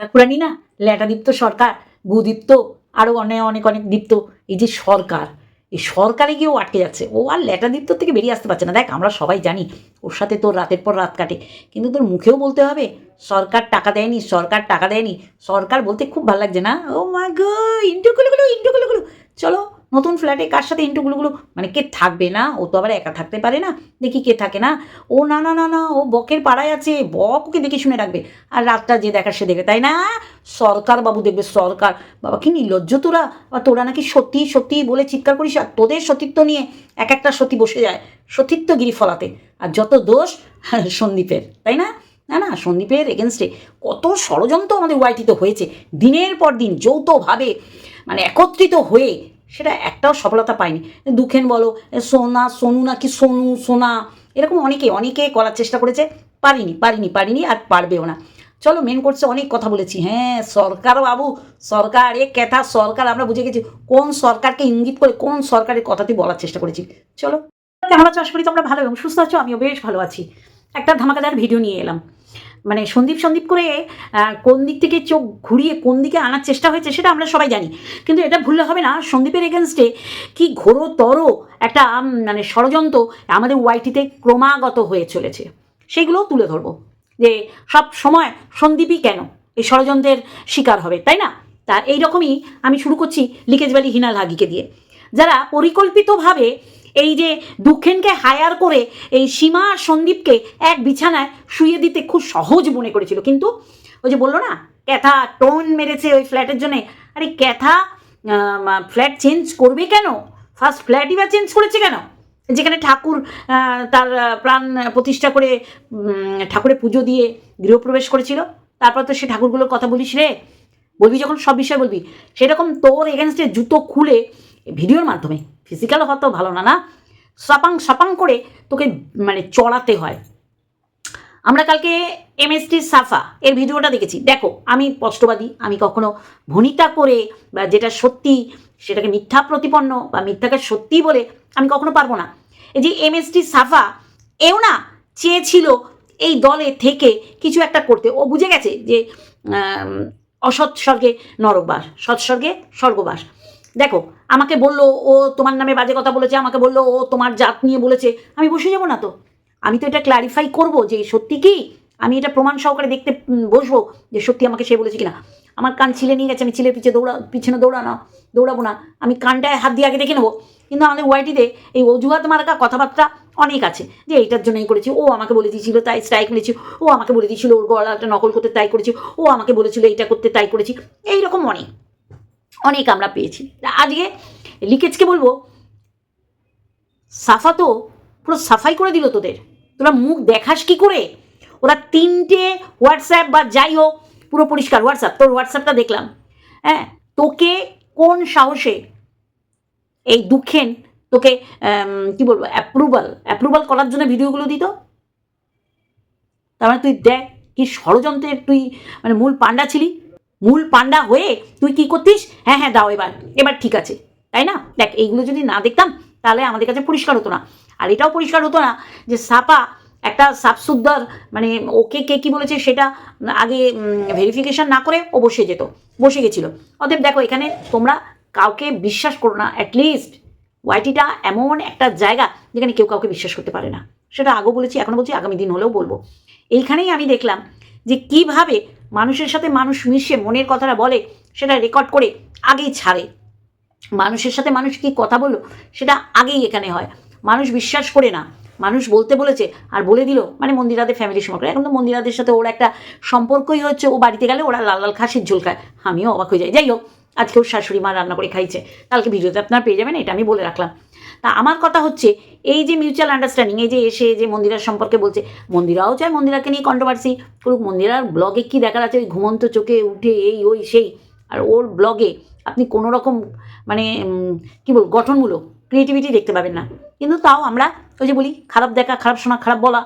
ঠাকুরানি না, ল্যাটাদীপ্ত সরকার, গুদীপ্ত আরও অনেক অনেক অনেক দীপ্ত, এই যে সরকার, এই সরকারে গিয়েও আটকে যাচ্ছে। ও আর ল্যাটাদীপ্ত থেকে বেরিয়ে আসতে পারছে না। দেখ, আমরা সবাই জানি, ওর সাথে তোর রাতের পর রাত কাটে। কিন্তু তোর মুখেও বলতে হবে, সরকার টাকা দেয়নি, সরকার টাকা দেয়নি। সরকার বলতে খুব ভালো লাগছে না, ও মা গো ইন্টু গুলো ইন্টু গুলো চলো নতুন ফ্ল্যাটে কার সাথে ইন্টু গুলো মানে কে থাকবে না? ও তো আবার একা থাকতে পারে না। দেখি কে থাকে না। ও না না না না, ও বকের পাড়ায় আছে। বক ওকে দেখে শুনে রাখবে। আর রাতটা যে দেখার সে দেখবে, তাই না? সরকার বাবু দেখবে, সরকার। বাবা, কি নির্লজ্জ তোরা। আর তোরা নাকি সত্যি সত্যি বলে চিৎকার করিস? আর তোদের সতীত্ব নিয়ে এক একটা সতী বসে যায়, সতীত্বগিরি ফলাতে। আর যত দোষ, সন্দীপের, তাই না? না না, সন্দীপের এগেনস্টে কত ষড়যন্ত্র আমাদের ওয়াইটিতে হয়েছে। দিনের পর দিন যৌথভাবে মানে একত্রিত হয়ে সেটা একটাও সফলতা পায়নি। দুখেন বলো সোনা, সোনু নাকি সোনু, সোনা, এরকম অনেকে অনেকে করার চেষ্টা করেছে, পারিনি পারিনি পারিনি আর পারবেও না। চলো মেন কোর্সে অনেক কথা বলেছি। হ্যাঁ সরকার বাবু, সরকার এ কেথা সরকার, আমরা বুঝে গেছি কোন সরকারকে ইঙ্গিত করে কোন সরকারের কথাটি বলার চেষ্টা করেছি। চলো। কেমন আছো? আশা করি তোমরা ভালো এবং সুস্থ আছো, আমিও বেশ ভালো আছি। একটা ধামাকাদার ভিডিও নিয়ে এলাম। মানে সন্দীপ সন্দীপ করে কোন দিক থেকে চোখ ঘুরিয়ে কোন দিকে আনার চেষ্টা হয়েছে সেটা আমরা সবাই জানি। কিন্তু এটা ভুললে হবে না, সন্দীপের এগেনস্টে কি ঘোরতর একটা মানে ষড়যন্ত্র আমাদের ওয়াইটিতে ক্রমাগত হয়ে চলেছে। সেগুলোও তুলে ধরবো। যে সব সময় সন্দীপই কেন এই ষড়যন্ত্রের শিকার হবে, তাই না? তা এইরকমই আমি শুরু করছি লিকেজ ভ্যালি হিনাল হাগিকে দিয়ে। যারা পরিকল্পিতভাবে এই যে দুঃখেনকে হায়ার করে এই সীমা আর সন্দীপকে এক বিছানায় শুয়ে দিতে খুব সহজ মনে করেছিল। কিন্তু ওই যে বলল না, ক্যাথা টোন মেরেছে ওই ফ্ল্যাটের জন্যে। আরে ক্যাথা ফ্ল্যাট চেঞ্জ করবে কেন? ফার্স্ট ফ্ল্যাটই বা চেঞ্জ করেছে কেন? যেখানে ঠাকুর তার প্রাণ প্রতিষ্ঠা করে ঠাকুরের পুজো দিয়ে গৃহপ্রবেশ করেছিল। তারপর তো সে ঠাকুরগুলোর কথা বলিস রে। বলবি যখন সব বিষয় বলবি। সেরকম তোর এগেনস্টে জুতো খুলে ভিডিওর মাধ্যমে। ফিজিক্যাল হয়তো ভালো না না? সাপাং সাপাং করে তোকে মানে চড়াতে হয়। আমরা কালকে এমএসটি সাফা এর ভিডিওটা দেখেছি। দেখো, আমি স্পষ্টবাদী আমি কখনো ভনিতা করে বা যেটা সত্যি সেটাকে মিথ্যা প্রতিপন্ন বা মিথ্যাকে সত্যি বলে আমি কখনো পারব না। এই যে এমএসটি সাফা, এও না চেয়েছিল এই দলে থেকে কিছু একটা করতে। ও বুঝে গেছে যে অসৎ স্বর্গে নরকবাস, সৎ স্বর্গে স্বর্গবাস। দেখো, আমাকে বলল, ও তোমার নামে বাজে কথা বলেছে, আমাকে বলল, ও তোমার জাত নিয়ে বলেছে। আমি বসে যাব না তো। আমি তো এটা ক্লারিফাই করব যে সত্যি কি? আমি এটা প্রমাণ সহকারে দেখতে বসবো যে সত্যি আমাকে সে বলেছে কিনা। আমার কান ছিলে নিয়ে গেছে, আমি ছিলের পিছিয়ে দৌড়া, পিছনে দৌড়ানো, দৌড়াবো না। আমি কানটায় হাত দিয়ে আগে দেখে নেব। কিন্তু আমাদের ওয়াইটিতে এই অজুহাত মার্কা কথাবার্তা অনেক আছে, যে এইটার জন্যই করেছি। ও আমাকে বলে দিয়েছিল, তাই স্ট্রাইক মেরেছি। ও আমাকে বলে দিয়েছিল, ওর গলাটা নকল করতে তাই করেছি। ও আমাকে বলেছিল, এইটা করতে তাই করেছি। এইরকম অনেক। অনেক আমরা পেয়েছি। আজকে লিকেজকে বলব, সাফা তো পুরো সাফাই করে দিল তোদের। তোরা মুখ দেখাস কি করে? ওরা তিনটে হোয়াটসঅ্যাপ বা যাই হোক, পুরো পরিষ্কার। হোয়াটসঅ্যাপ তোর হোয়াটসঅ্যাপটা দেখলাম। হ্যাঁ তোকে কোন সাহসে এই দুঃখেন তোকে কি বলব অ্যাপ্রুভাল অ্যাপ্রুভাল করার জন্য ভিডিওগুলো দিত? তার মানে তুই দেখ কি ষড়যন্ত্রের তুই মানে মূল পান্ডা ছিলি। মূল পান্ডা হয়ে তুই কি করতিস? হ্যাঁ হ্যাঁ দাও এবার। এবার ঠিক আছে। তাই না? দেখ, এইগুলো যদি না দেখতাম, তাহলে আমাদের কাছে পরিষ্কার হতো না। আর এটাও পরিষ্কার হতো না যে সাপা একটা সাপসুদ্দার মানে ওকে কে কি বলেছে সেটা আগে ভেরিফিকেশন না করে ও বসে যেত। বসে গেছিল। অতএব দেখো, এখানে তোমরা কাউকে বিশ্বাস করো না। অ্যাটলিস্ট ওয়াইটিটা এমন একটা জায়গা যেখানে কেউ কাউকে বিশ্বাস করতে পারে না। সেটা আগেও বলেছি এখনও বলছি, আগামী দিন হলেও বলব। এইখানেই আমি দেখলাম যে কীভাবে মানুষের সাথে মানুষ মিশে মনের কথাটা বলে, সেটা রেকর্ড করে আগেই ছাড়ে। মানুষের সাথে মানুষ কি কথা বলল? সেটা আগেই এখানে হয়। মানুষ বিশ্বাস করে না। মানুষ বলতে বলেছে আর বলে দিল। মানে মন্দিরাদের ফ্যামিলির সম্পর্ক এখন তো মন্দিরাদের সাথে ওর একটা সম্পর্কই হচ্ছে, ও বাড়িতে গেলে ওরা লাল লাল খাসির ঝোল খায়। আমিও অবাক হয়ে যাই। যাই হোক আজকে ওর শাশুড়ি মা রান্না করে খাইছে। কালকে ভিডিওতে আপনারা পেয়ে যাবেন, এটা আমি বলে রাখলাম। তা আমার কথা হচ্ছে, এই যে মিউচুয়াল আন্ডারস্ট্যান্ডিং এই যে এসে যে মন্দিরার সম্পর্কে বলছে, মন্দিরাও চায় মন্দিরাকে নিয়ে কন্ট্রোভার্সি করুক, মন্দিরার ব্লগে কি দেখার আছে? ওই ঘুমন্ত চোখে উঠে এই, ওই, সেই। আর ওর ব্লগে আপনি কোনো রকম মানে কি বল, গঠনমূলক ক্রিয়েটিভিটি দেখতে পাবেন না। কিন্তু তাও আমরা ওই যে বলি, খারাপ দেখা, খারাপ শোনা, খারাপ বলা,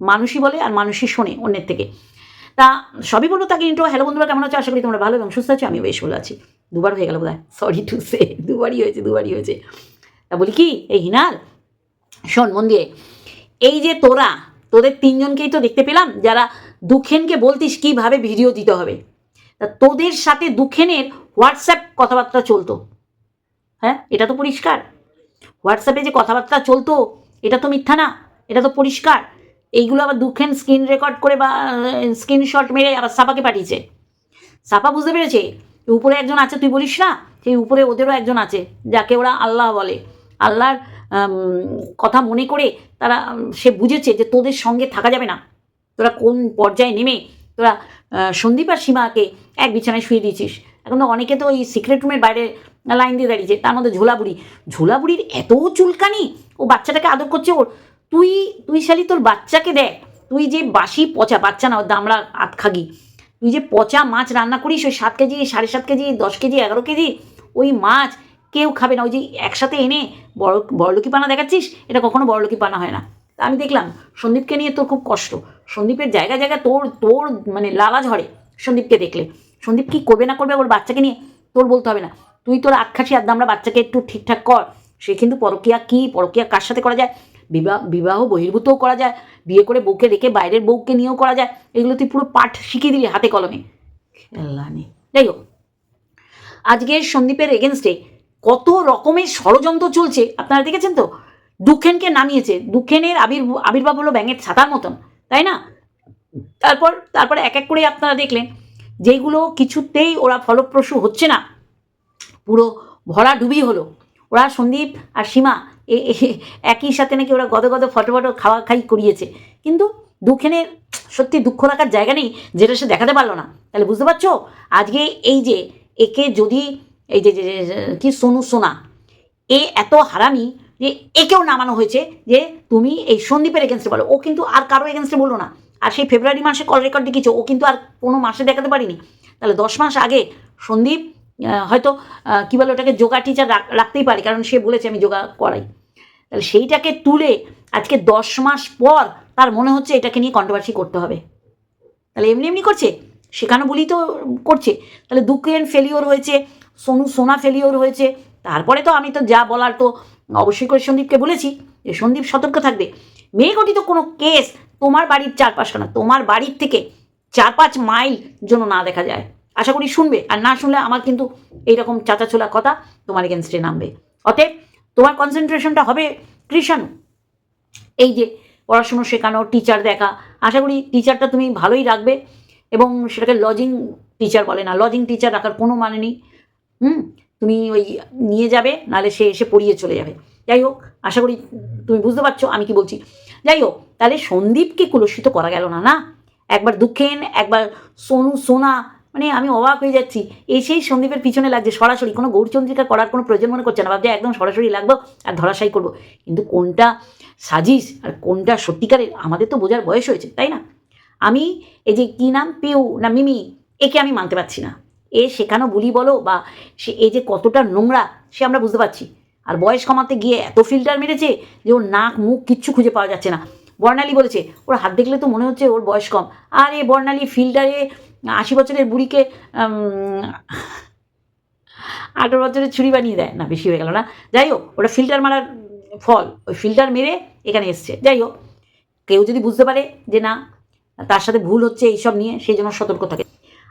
মানুষই বলে আর মানুষই শোনে অন্যের থেকে। তা সবই বলব তাকে ইন্টো হ্যালো বন্ধুরা, কেমন আছো? আশা করি তোমরা ভালো এবং সুস্থ আছো আমি বেশ ভালো আছি। দুবার হয়ে গেল বোধ সরি টু সে দুবারই হয়েছে দুবারই হয়েছে। তা বলি কি, এই হিনাল, শোন মন দিয়ে, এই যে তোরা, তোদের তিনজনকেই তো দেখতে পেলাম, যারা দুঃখেনকে বলতিস কীভাবে ভিডিও দিতে হবে। তা তোদের সাথে দুঃখেনের হোয়াটসঅ্যাপ কথাবার্তা চলতো। হ্যাঁ এটা তো পরিষ্কার। হোয়াটসঅ্যাপে যে কথাবার্তা চলতো, এটা তো মিথ্যা না, এটা তো পরিষ্কার। এইগুলো আবার দুঃখেন স্ক্রিন রেকর্ড করে বা স্ক্রিনশট মেরে আবার সাপাকে পাঠিয়েছে। সাপা বুঝতে পেরেছে? উপরে একজন আছে, তুই বলিস না? সেই উপরে ওদেরও একজন আছে, যাকে ওরা আল্লাহ বলে। আল্লাহর কথা মনে করে তারা সে বুঝেছে যে তোদের সঙ্গে থাকা যাবে না। তোরা কোন পর্যায়ে নেমে তোরা সন্দীপ আর সীমাকে এক বিছানায় শুয়ে দিয়েছিস? এখন তো অনেকে তো ওই সিক্রেট রুমের বাইরে লাইন দিয়ে দাঁড়িয়েছে, তার মধ্যে ঝোলাবুড়ি। ঝোলাবুড়ির এত চুলকানি? ও বাচ্চাটাকে আদর করছে ওর? তুই তুই শালি তোর বাচ্চাকে দেখ। তুই যে বাসি পচা, বাচ্চা না দামড়া আতখাগি তুই যে পচা মাছ রান্না করিস, ওই সাত কেজি, সাড়ে সাত কেজি, দশ কেজি, এগারো কেজি, ওই মাছ কেউ খাবে না। ওই যে একসাথে এনে বড় বড়লোকি পানা দেখাচ্ছিস, এটা কখনো বড়লোকি পানা হয় না। আমি দেখলাম, সন্দীপকে নিয়ে তোর খুব কষ্ট। সন্দীপের জায়গা জায়গা তোর তোর মানে লালা ঝরে সন্দীপকে দেখলে। সন্দীপ কি করবে না করবে ওর বাচ্চাকে নিয়ে, তোর বলতে হবে না। তুই তোর আখ্যাসি আদ্য আমরা বাচ্চাকে একটু ঠিকঠাক কর। সে কিন্তু পরকিয়া কি, পরকিয়া কার সাথে করা যায়? বিবাহ বিবাহ বহির্ভূতও করা যায় বিয়ে করে বউকে রেখে বাইরের বউকে নিয়েও করা যায় এগুলো তুই পুরো পাঠ শিখিয়ে দিলি হাতে কলমে। খেলা নেই যাই হোক আজকে সন্দীপের এগেনস্টে কত রকমের ষড়যন্ত্র চলছে আপনারা দেখেছেন তো? দুঃখেনকে নামিয়েছে দুঃখেনের আবির আবির্ভাব হলো ব্যাঙের ছাতার মতন তাই না? তারপর তারপরে এক এক করে আপনারা দেখলেন যেগুলো কিছুতেই ওরা ফলপ্রসূ হচ্ছে না। পুরো ভরা ডুবি হলো। ওরা সন্দীপ আর সীমা একই সাথে নাকি ওরা গদ গদ ফটো ফটো খাওয়া খাই করিয়েছে। কিন্তু দুঃখেনের সত্যি দুঃখ রাখার জায়গা নেই যেটা সে দেখাতে পারল না। তাহলে বুঝতে পারছ? আজকে এই যে একে যদি এই যে কি সোনু সোনা, এ এত হারামি যে একেও নামানো হয়েছে যে তুমি এই সন্দীপের এগেনস্টে বলো ও কিন্তু আর কারও এগেনস্টে বলল না। আর সেই ফেব্রুয়ারি মাসে কল রেকর্ড দেখিয়েছে, ও কিন্তু আর কোনো মাসে দেখাতে পারিনি। তাহলে দশ মাস আগে সন্দীপ হয়তো কী বলে ওটাকে যোগা টিচার রাখতেই পারে, কারণ সে বলেছে আমি যোগা করাই। তাহলে সেইটাকে তুলে আজকে দশ মাস পর তার মনে হচ্ছে এটাকে নিয়ে কন্ট্রোভার্সি করতে হবে। তাহলে এমনি এমনি করছে, শেখানো বলেই তো করছে। তাহলে দুঃখেন ফেলিওর হয়েছে, সোনু সোনা ফেলিওর হয়েছে, তারপরে তো আমি তো যা বলার তো অবশ্যই করে সন্দীপকে বলেছি যে সন্দীপ সতর্ক থাকবে। মেয়ে গঠিত কোনো কেস তোমার বাড়ির চারপাশ কেন তোমার বাড়ির থেকে চার পাঁচ মাইল জন্য না দেখা যায়। আশা করি শুনবে। আর না শুনলে আমার কিন্তু এইরকম চাচাছোলা কথা তোমার এগেনস্টে নামবে। অতএব তোমার কনসেন্ট্রেশনটা হবে কৃষাণু। এই যে পড়াশুনো শেখানো টিচার দেখা, আশা করি টিচারটা তুমি ভালোই রাখবে এবং সেটাকে লজিং টিচার বলে না লজিং টিচার রাখার কোনো মানে নেই। হুম? তুমি ওই নিয়ে যাবে, নাহলে সে এসে পড়িয়ে চলে যাবে। যাই হোক, আশা করি তুমি বুঝতে পারছ আমি কি বলছি। যাই হোক, তাহলে সন্দীপকে কুলসিত করা গেল না না? একবার দুঃখেন, একবার সোনু, সোনা মানে আমি অবাক হয়ে যাচ্ছি। এসেই সন্দীপের পিছনে লাগছে সরাসরি। কোনো গৌরচন্দ্রিকা করার কোনো প্রয়োজন মনে করছে না। ভাবছে একদম সরাসরি লাগবো আর ধরাশাই করব। কিন্তু কোনটা সাজিস আর কোনটা সত্যিকারের আমাদের তো বোঝার বয়স হয়েছে, তাই না? আমি এই যে কী নাম? পেউ না মিমি, একে আমি মানতে পারছি না। এ শেখানো বুলি বলো বা সে এই যে কতটা নোংরা, সে আমরা বুঝতে পারছি। আর বয়স কমাতে গিয়ে এত ফিল্টার মেরেছে যে ওর নাক, মুখ কিচ্ছু খুঁজে পাওয়া যাচ্ছে না। বর্ণালী বলেছে। ওর হাত দেখলে তো মনে হচ্ছে ওর বয়স কম। আর এ বর্ণালী, ফিল্টারে আশি বছরের বুড়িকে আঠেরো বছরের ছুরি বানিয়ে দেয়। না, বেশি হয়ে গেল না। যাই হোক, ওটা ফিল্টার মারার ফল। ওই ফিল্টার মেরে এখানে এসছে। যাই হোক, কেউ যদি বুঝতে পারে যে না, তার সাথে ভুল হচ্ছে এইসব নিয়ে, সেই জন্য সতর্ক থাকে।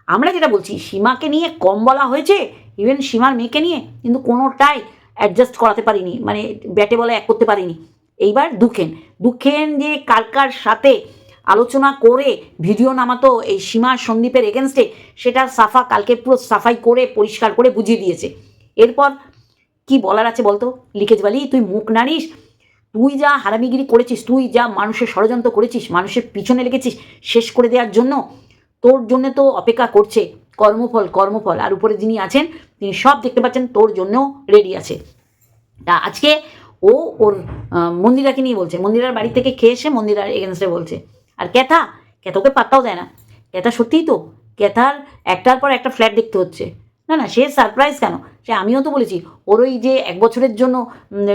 আমরা যেটা বলছি, সীমাকে নিয়ে কম বলা হয়েছে ইভেন সীমার মেয়েকে নিয়ে, কিন্তু কোনোটাই অ্যাডজাস্ট করাতে পারিনি। মানে ব্যাটে বলে এক করতে পারিনি। এইবার দুখেন। দুখেন যে কার কার সাথে আলোচনা করে ভিডিও নামাতো এই সীমা সন্দীপের এগেনস্টে সেটা সাফা কালকে পুরো সাফাই করে, পরিষ্কার করে বুঝিয়ে দিয়েছে। এরপর কি বলার আছে বলতো? লিখেজ বালি, তুই মুখ নাড়িস, তুই যা হারামিগিরি করেছিস, তুই যা মানুষের ষড়যন্ত্র করেছিস, মানুষের পিছনে লেগেছিস শেষ করে দেওয়ার জন্য, তোর জন্য তো অপেক্ষা করছে কর্মফল কর্মফল। আর উপরে যিনি আছেন, তিনি সব দেখতে পাচ্ছেন, তোর জন্যও রেডি আছে। তা আজকে ও ওর মন্দিরাকে নিয়ে বলছে। মন্দিরার বাড়ি থেকে খেয়ে এসে মন্দিরার এগেনস্টে বলছে। আর ক্যাথা ক্যাথাকে পাত্তাও দেয় না। ক্যাথা সত্যিই তো, ক্যাথার একটার পর একটা ফ্ল্যাট দেখতে হচ্ছে। না না, সে সারপ্রাইজ কেন? সে আমিও তো বলেছি, ওর ওই যে এক বছরের জন্য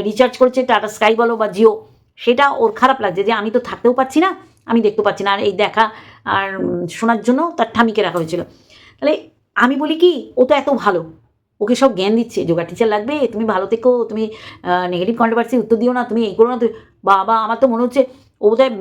রিচার্জ করেছে টাটা স্কাই বলো বা জিও সেটা ওর খারাপ লাগছে যে আমি তো থাকতেও পাচ্ছি না, আমি দেখতেও পাচ্ছি না। আর এই দেখা আর শোনার জন্য তার ঠামিকে রাখা হয়েছিল। তাহলে আমি বলি কি, ও তো এত ভালো। ওকে সব জ্ঞান দিচ্ছে যোগা টিচার লাগবে, তুমি ভালো থেকো, তুমি নেগেটিভ কন্ট্রোভার্সি উত্তর দিও না, তুমি এই করো না, তুমি বাবা, আমার তো মনে হচ্ছে ও বোধহয়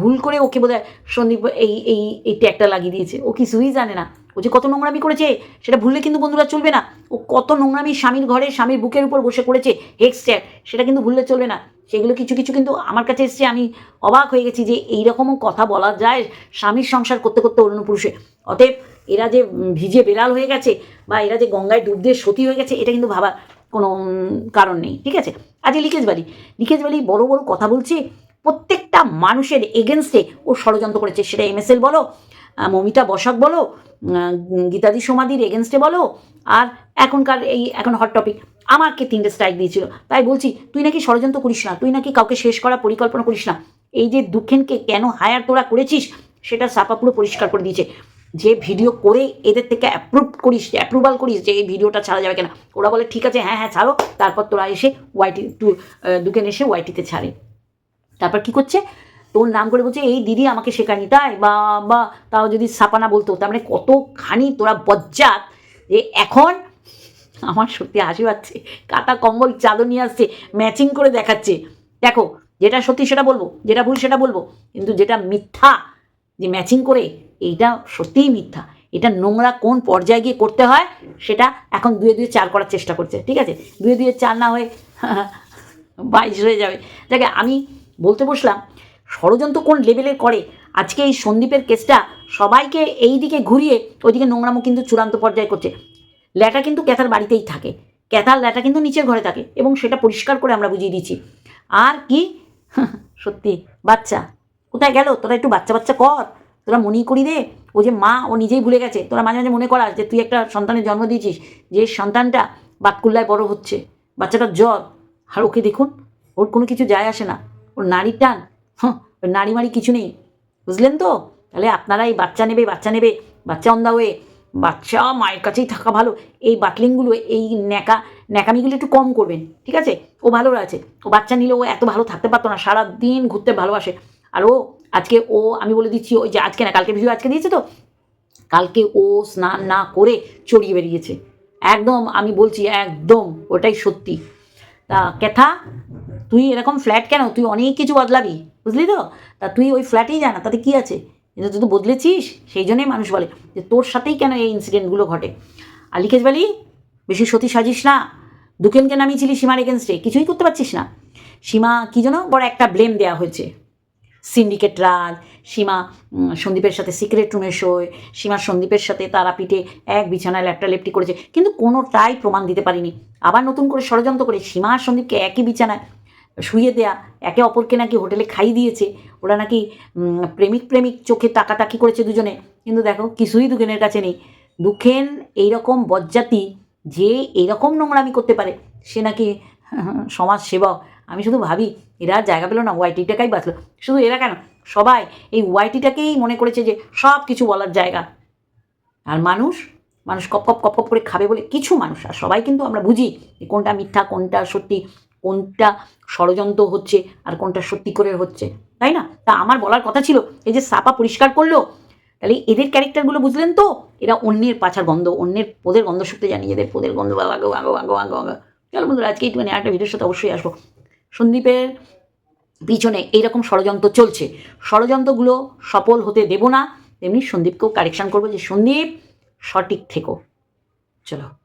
ভুল করে ওকে বোধহয় সন্দীপ এই এই এই ট্যাগটা লাগিয়ে দিয়েছে। ও কিছুই জানে না। ও যে কত নোংরামি করেছে, সেটা ভুললে কিন্তু বন্ধুরা চলবে না। ও কত নোংরামি স্বামীর ঘরে, স্বামীর বুকের উপর বসে করেছে হেক্স ট্যাগ সেটা কিন্তু ভুললে চলবে না। সেগুলো কিছু কিছু কিন্তু আমার কাছে এসছে, আমি অবাক হয়ে গেছি যে এইরকমও কথা বলা যায় স্বামীর সংসার করতে করতে অন্য পুরুষে। অতএব এরা যে ভিজে বেড়াল হয়ে গেছে বা এরা যে গঙ্গায় ডুব দিয়ে সতী হয়ে গেছে, এটা কিন্তু ভাবা কোনো কারণ নেই, ঠিক আছে? আজকে লিকেজ বালি। লিকেজ বালি বড় বড় কথা বলছে, প্রত্যেকটা মানুষের এগেনস্টে ও ষড়যন্ত্র করেছে। সেটা এমএসএল বলো মমিতা বসাক বলো গীতাদি সমাধির এগেনস্টে বলো, আর এখনকার এই এখন হট টপিক আমাকে তিনটে স্ট্রাইক দিয়েছিল। তাই বলছি, তুই নাকি ষড়যন্ত্র করিস না, তুই নাকি কাউকে শেষ করা পরিকল্পনা করিস না। এই যে দুঃখেনকে কেন হায়ার তোরা করেছিস, সেটা সাপা পুরো পরিষ্কার করে দিয়েছে। যে ভিডিও করে এদের থেকে অ্যাপ্রুভ করিস অ্যাপ্রুভাল করিস যে এই ভিডিওটা ছাড়া যাবে কেন। ওরা বলে, ঠিক আছে হ্যাঁ হ্যাঁ ছাড়ো। তারপর তোরা এসে ওয়াইটি টু দুকেন এসে ওয়াইটিতে ছাড়ে। তারপর কি করছে? তোর নাম করে বলছে, এই দিদি আমাকে শেখানি তাই বা বা তাও যদি সাপানা বলতো, তার মানে কতখানি তোরা বজ্জাত। যে এখন আমার সত্যি হাসি পাচ্ছে কাটা কম্বল, চাদর নিয়ে আসছে ম্যাচিং করে দেখাচ্ছে। দেখো, যেটা সত্যি সেটা বলব, যেটা ভুল সেটা বলব, কিন্তু যেটা মিথ্যা, যে ম্যাচিং করে, এইটা সত্যিই মিথ্যা। এটা নোংরা কোন পর্যায়ে গিয়ে করতে হয়, সেটা এখন দুয়ে দুয়ে চার করার চেষ্টা করছে, ঠিক আছে? দুয়ে দুয়ে চার না হয়ে, বাইশ হয়ে যাবে। দেখে আমি বলতে বসলাম ষড়যন্ত্র কোন লেভেলের করে? আজকে এই সন্দীপের কেসটা সবাইকে এই দিকে ঘুরিয়ে ওইদিকে নোংরামো কিন্তু চূড়ান্ত পর্যায়ে করছে। ল্যাটা কিন্তু ক্যাথার বাড়িতেই থাকে। ক্যাথার ল্যাটা কিন্তু নিচের ঘরে থাকে এবং সেটা পরিষ্কার করে আমরা বুঝিয়ে দিচ্ছি। আর কি? সত্যি। বাচ্চা, কোথায় গেল? তোরা একটু বাচ্চা বাচ্চা কর। তোরা মনেই করি দে। ও যে মা, ও নিজেই ভুলে গেছে। তোরা মাঝে মাঝে মনে করাস যে তুই একটা সন্তানের জন্ম দিয়েছিস। যে সন্তানটা বাতকুল্লায় বড় হচ্ছে। বাচ্চাটার জ্বর। আর ওকে দেখুন, ওর কোনো কিছু যায় আসে না। ওর নারীর টান। হ্যাঁ নারী মারি কিছু নেই। বুঝলেন তো? তাহলে আপনারা এই বাচ্চা নেবে বাচ্চা নেবে, বাচ্চা অন্দা হয়ে। বাচ্চা মায়ের কাছেই থাকা ভালো। এই বাটলিংগুলো এই ন্যাকা, ন্যাকামিগুলো একটু কম করবেন, ঠিক আছে? ও ভালো আছে। ও বাচ্চা নিলে ও এত ভালো থাকতে পারতো না সারা দিন ঘুরতে ভালোবাসে। আর ও, আজকে ও, আমি বলে দিচ্ছি, ওই যে আজকে না, কালকে ভিডিও আজকে দিয়েছে তো? কালকে ও স্নান না করে চড়িয়ে বেরিয়েছে। একদম, আমি বলছি একদম, ওটাই সত্যি। তা, কেথা, তুই এরকম ফ্ল্যাট কেন? তুই অনেক কিছু বদলাবি। বুঝলি তো? তা তুই ওই ফ্ল্যাটেই যা না, তাতে কী আছে? কিন্তু তুই তো বদলেছিস, সেই জন্যই মানুষ বলে যে তোর সাথেই কেন এই ইনসিডেন্টগুলো ঘটে? আর বলি, বেশি সতী সাজিস না, দুকেনকে নামিয়েছিলি সীমার এগেনস্টে কিছুই করতে পারছিস না। সীমা কী যেন বড় একটা ব্লেম দেওয়া হয়েছে। সিন্ডিকেট রাজ, সীমা সন্দীপের সাথে সিক্রেট রুমে শোয়, সীমা সন্দীপের সাথে তারাপীঠে এক বিছানায় ল্যাপটা লেপটি করেছে। কিন্তু কোনোটাই প্রমাণ দিতে পারিনি। আবার নতুন করে ষড়যন্ত্র করে সীমা আর সন্দীপকে একই বিছানায় শুয়ে দেয়া, একে অপরকে নাকি হোটেলে খাই দিয়েছে, ওরা নাকি প্রেমিক প্রেমিক চোখে তাকাতাকি করেছে দুজনে। কিন্তু দেখো, কিছুই দুজনের কাছে নেই। দুঃখেন এইরকম বজ্জাতি যে এইরকম নোংরামি করতে পারে, সে নাকি সমাজ সেবক আমি শুধু ভাবি, এরা জায়গা পেল না ওয়াইটিটাকেই বাঁচলো। শুধু এরা কেন? সবাই এই ওয়াইটিটাকেই মনে করেছে যে সব কিছু বলার জায়গা। আর মানুষ মানুষ কপ কপ কপ কপ করে খাবে বলে কিছু মানুষ, আর সবাই কিন্তু আমরা বুঝি কোনটা মিথ্যা, কোনটা সত্যি। কোনটা ষড়যন্ত্র হচ্ছে আর কোনটা সত্যি করে হচ্ছে, তাই না? তা আমার বলার কথা ছিল, এই যে সাপা পরিষ্কার করল, তাহলে এদের ক্যারেক্টারগুলো বুঝলেন তো? এরা অন্যের পাছার গন্ধ, অন্যের পোদের গন্ধ শুকতে জানি, এদের পোদের গন্ধ আগো আগো আগো আগো আগো আগো চলো বন্ধুরা, আজকে একটুখানি একটা ভিডিওর সাথে অবশ্যই আসব। সন্দীপের পিছনে এইরকম ষড়যন্ত্র চলছে। ষড়যন্ত্রগুলো সফল হতে দেব না, তেমনি সন্দীপকেও কারেকশান করব যে, সন্দীপ সঠিক থেকো। চলো।